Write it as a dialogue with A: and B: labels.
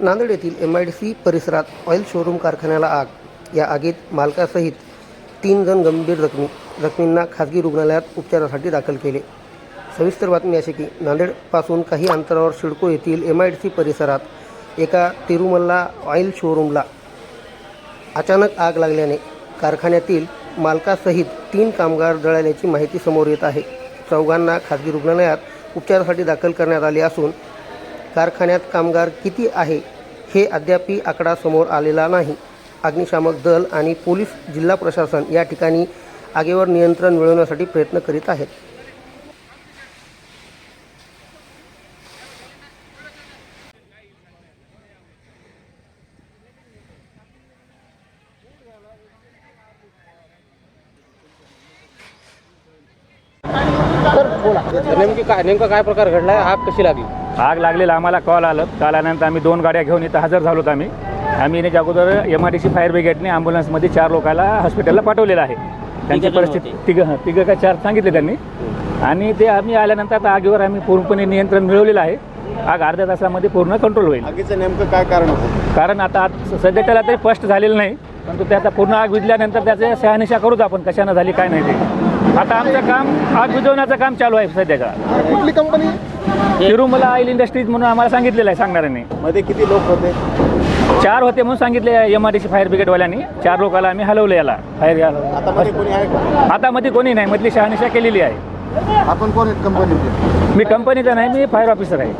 A: नांदेड येथील M I D C परिसरात oil showroom कारखान्याला आग. या आगीत मालकासहित तीन जण गंभीर जखमी जखमींना खाजगी रुग्णालयात उपचारासाठी दाखल केले. सविस्तर बातमी अशी की नांदेडपासून काही अंतरावर शिडको येथील एम आय डी सी परिसरात एका तिरुमल्ला ऑइल शोरूमला अचानक आग लागल्याने कारखान्यातील मालकासहित तीन कामगार जळाल्याची माहिती समोर येत आहे. चौघांना खाजगी रुग्णालयात उपचारासाठी दाखल करण्यात आले असून कारखान्यात कामगार किती आहे हे अद्यापी आकडा समोर आलेला नाही. अग्निशामक दल आणि पोलीस जिल्हा प्रशासन या ठिकाणी आगीवर नियंत्रण मिळवण्यासाठी प्रयत्न करीत आहेत.
B: नेमकी काय नेमका काय प्रकार घडलाय? आग कशी लागली?
C: आग लागलेला आम्हाला कॉल आलं. कॉल आल्यानंतर आम्ही दोन गाड्या घेऊन इथं हजर झालोत आम्ही. आम्ही येण्याच्या अगोदर M R T C fire ब्रिगेडने ॲम्ब्युलन्समध्ये चार लोकांना हॉस्पिटलला पाठवलेलं आहे. त्यांची परिस्थिती? तिघं हं, तिघं का चार सांगितले त्यांनी. आणि ते आम्ही आल्यानंतर आता आगीवर आम्ही पूर्णपणे नियंत्रण मिळवलेलं आहे. आग अर्ध्या तासामध्ये पूर्ण कंट्रोल होईल.
D: आगीचं नेमकं काय कारण होतं?
C: कारण आता आज सध्या त्याला तरी स्पष्ट झालेलं नाही. परंतु ते आता पूर्ण आग विझल्यानंतर त्याचे शहानिशा करूच आपण कशानं झाली काय नाही ते. आता आमचं काम आग विझवण्याचं काम चालू आहे सध्याचा
D: कुठली कंपनी
C: तिरुमला ऑइल इंडस्ट्रीज म्हणून आम्हाला सांगितलेलं आहे सांगणाऱ्याने.
D: मध्ये किती लोक होते?
C: चार होते म्हणून सांगितले M R T C fire ब्रिगेडवाल्यांनी चार लोकांना आम्ही हलवलं याला. फायर
D: आता मध्ये कोणी आहे का?
C: आता मध्ये कोणी नाही मधली शहानिशा केलेली आहे.
D: आपण कोण आहेत कंपनीचे
C: मी कंपनीचा नाही मी फायर ऑफिसर आहे.